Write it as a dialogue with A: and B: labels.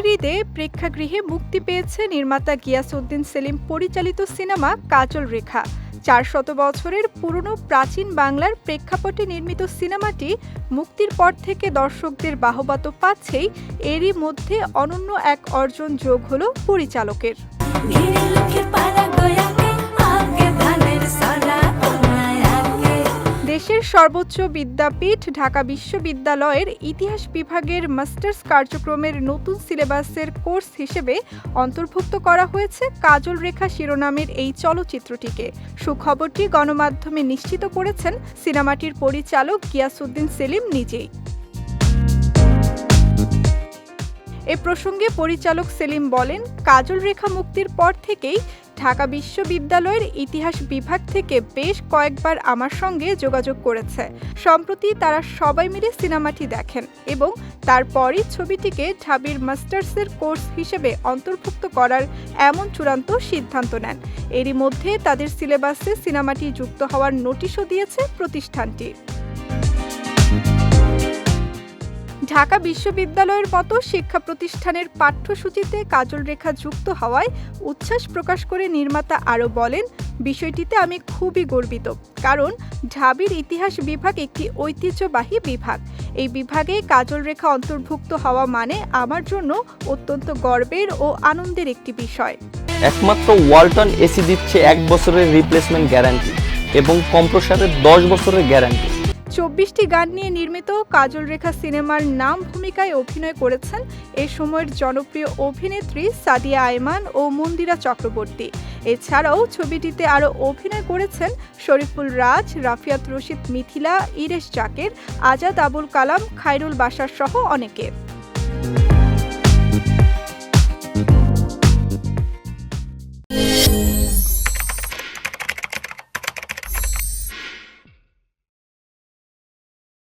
A: ফেব্রুয়ারির ঈদে প্রেক্ষাগৃহে মুক্তি পেয়েছে নির্মাতা গিয়াসউদ্দিন সেলিম পরিচালিত সিনেমা কাজল রেখা। চার শত বছরের পুরনো প্রাচীন বাংলার প্রেক্ষাপটে নির্মিত সিনেমাটি মুক্তির পর থেকে দর্শকদের বাহবা তো পাচ্ছেই, এরই মধ্যে অনন্য এক অর্জন যোগ হলো পরিচালকের। দেশের সর্বোচ্চ বিদ্যাপীঠ ঢাকা বিশ্ববিদ্যালয়ের ইতিহাস বিভাগের মাস্টার্স কার্যক্রমের নতুন সিলেবাসের কোর্স হিসেবে অন্তর্ভুক্ত করা হয়েছে কাজল রেখা শিরোনামের এই চলচ্চিত্রটিকে। সুখবরটি গণমাধ্যমে নিশ্চিত করেছেন সিনেমাটির পরিচালক গিয়াসউদ্দিন সেলিম নিজেই। এ প্রসঙ্গে পরিচালক সেলিম বলেন, কাজল রেখা মুক্তির পর থেকেই ঢাকা বিশ্ববিদ্যালয়ের ইতিহাস বিভাগ থেকে বেশ কয়েকবার আমার সঙ্গে যোগাযোগ করেছে। সম্প্রতি তারা সবাই মিলে সিনেমাটি দেখেন এবং তারপরই ছবিটিকে ঢাবির মাস্টার্সের কোর্স হিসেবে অন্তর্ভুক্ত করার এমন চূড়ান্ত সিদ্ধান্ত নেন। এরই মধ্যে তাদের সিলেবাসে সিনেমাটি যুক্ত হওয়ার নোটিশও দিয়েছে প্রতিষ্ঠানটি। ঢাকা বিশ্ববিদ্যালয়ের মতো শিক্ষা প্রতিষ্ঠানের পাঠ্যসূচিতে কাজল রেখা যুক্ত হওয়ায় উচ্ছ্বাস প্রকাশ করে নির্মাতা আরও বলেন, বিষয়টিতে আমি খুবই গর্বিত, কারণ ঢাবির ইতিহাস বিভাগ একটি ঐতিহ্যবাহী বিভাগ। এই বিভাগে কাজল রেখা অন্তর্ভুক্ত হওয়া মানে আমার জন্য অত্যন্ত গর্বের ও আনন্দের একটি বিষয়।
B: একমাত্র ওয়ালটন এসি দিচ্ছে এক বছরের রিপ্লেসমেন্ট গ্যারান্টি এবং কম্প্রসারের দশ বছরের গ্যারান্টি
A: চব্বিশটি গান নিয়ে নির্মিত কাজল রেখা সিনেমার নাম ভূমিকায় অভিনয় করেছেন এ সময়ের জনপ্রিয় অভিনেত্রী সাদিয়া আয়মান ও মন্দিরা চক্রবর্তী। এছাড়াও ছবিটিতে আরও অভিনয় করেছেন শরীফুল রাজ, রাফিয়াত রশিদ মিথিলা, ইরেশ জাকের, আজাদ আবুল কালাম, খায়রুল বাসার সহ অনেকে।